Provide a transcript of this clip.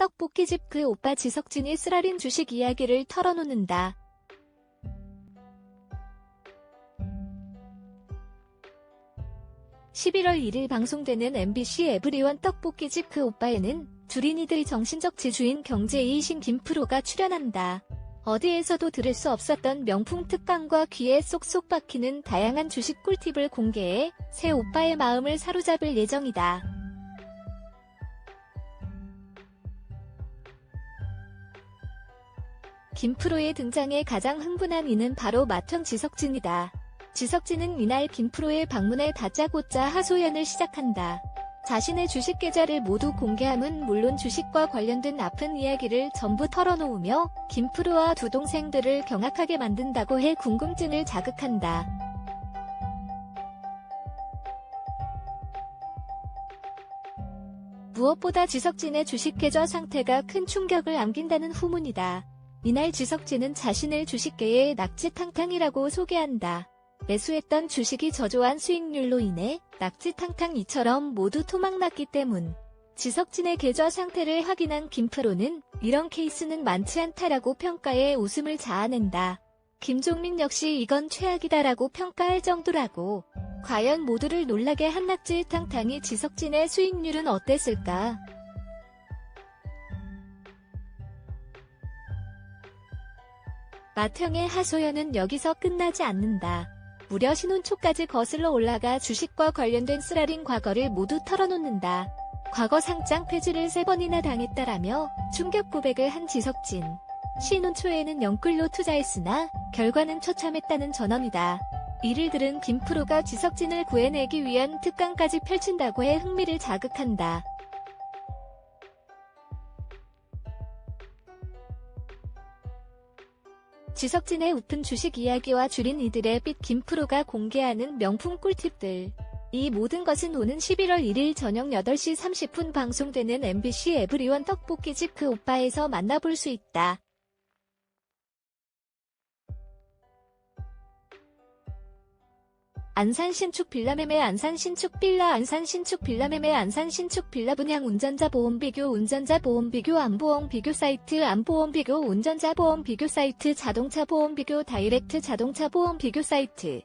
떡볶이집 그 오빠 지석진이 쓰라린 주식 이야기를 털어놓는다. 11월 1일 방송되는 MBC 에브리원 떡볶이집 그 오빠에는 주린이들 정신적 지주인 경제이신 김프로가 출연한다. 어디에서도 들을 수 없었던 명품 특강과 귀에 쏙쏙 박히는 다양한 주식 꿀팁을 공개해 새 오빠의 마음을 사로잡을 예정이다. 김프로의 등장에 가장 흥분한 이는 바로 맏형 지석진이다. 지석진은 이날 김프로의 방문에 다짜고짜 하소연을 시작한다. 자신의 주식 계좌를 모두 공개함은 물론 주식과 관련된 아픈 이야기를 전부 털어놓으며 김프로와 두 동생들을 경악하게 만든다고 해 궁금증을 자극한다. 무엇보다 지석진의 주식 계좌 상태가 큰 충격을 안긴다는 후문이다. 이날 지석진은 자신을 주식계의 낙지탕탕이라고 소개한다. 매수했던 주식이 저조한 수익률로 인해 낙지탕탕 이처럼 모두 토막났기 때문. 지석진의 계좌 상태를 확인한 김프로는 이런 케이스는 많지 않다라고 평가해 웃음을 자아낸다. 김종민 역시 이건 최악이다라고 평가할 정도라고. 과연 모두를 놀라게 한 낙지탕탕이 지석진의 수익률은 어땠을까? 맏형의 하소연은 여기서 끝나지 않는다. 무려 신혼초까지 거슬러 올라가 주식과 관련된 쓰라린 과거를 모두 털어놓는다. 과거 상장 폐지를 세 번이나 당했다라며 충격 고백을 한 지석진. 신혼 초에는 영끌로 투자했으나 결과는 처참했다는 전언이다. 이를 들은 김프로가 지석진을 구해내기 위한 특강까지 펼친다고 해 흥미를 자극한다. 지석진의 웃픈 주식 이야기와 줄인 이들의 빚 김프로가 공개하는 명품 꿀팁들. 이 모든 것은 오는 11월 1일 저녁 8시 30분 방송되는 MBC 에브리원 떡볶이집 그 오빠에서 만나볼 수 있다. 안산 신축 빌라 매매 안산 신축 빌라 안산 신축 빌라 매매 안산 신축 빌라 분양 운전자 보험 비교 운전자 보험 비교 안보험 비교 사이트 안보험 비교 운전자 보험 비교 사이트 자동차 보험 비교 다이렉트 자동차 보험 비교 사이트